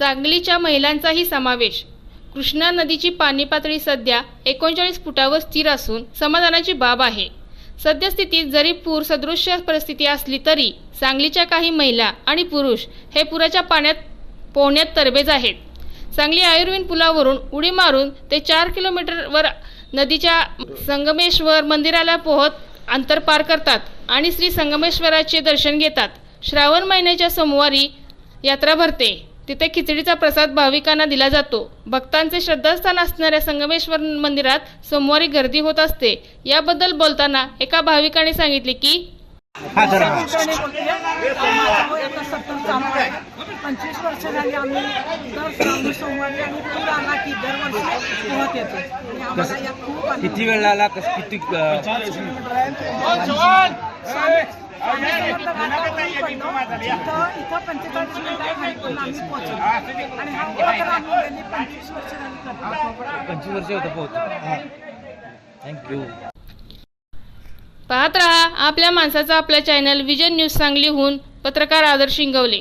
सांगलीच्या महिलांचाही समावेश. कृष्णा नदीची पाणी पातळी सध्या एकोणचाळीस फुटावर स्थिर असून समाधानाची बाब आहे. सद्यस्थितीत जरी पूर सदृश्य परिस्थिती असली तरी सांगलीच्या काही महिला आणि पुरुष हे पुराच्या पाण्यात पोहण्यात तरबेज आहेत. सांगली आयुर्वेद पुलावरून उडी मारून ते चार किलोमीटरवर नदीच्या संगमेश्वर मंदिराला पोहत अंतर पार करतात आणि श्री संगमेश्वराचे दर्शन घेतात. श्रावण महिन्याच्या सोमवारी यात्रा भरते. तिथे खिचडीचा प्रसाद भाविकांना दिला जातो भक्तांचे श्रद्धास्थान असणाऱ्या संगमेश्वर मंदिरात सोमवारी गर्दी होत असते याबद्दल बोलताना एका भाविकाने सांगितले की हा हा. पंचवीस वर्ष झाली आम्ही दर श्रावणी सोमवारी आणि पूर आला की दरवर्षी पोहत येतो आणि आम्हाला या खूप आनंद किती वेळ लागला किती इथं पंचेचाळीस आम्ही पोहोचलो आणि हा उपक्रम आम्ही गेली पंचवीस वर्ष झाली करतो पंचवीस वर्ष होतं थँक्यू पाहत रहा आपल्या माणसाचा आपला चॅनल विजन न्यूज सांगलीहून पत्रकार आदर्श शिंगवले.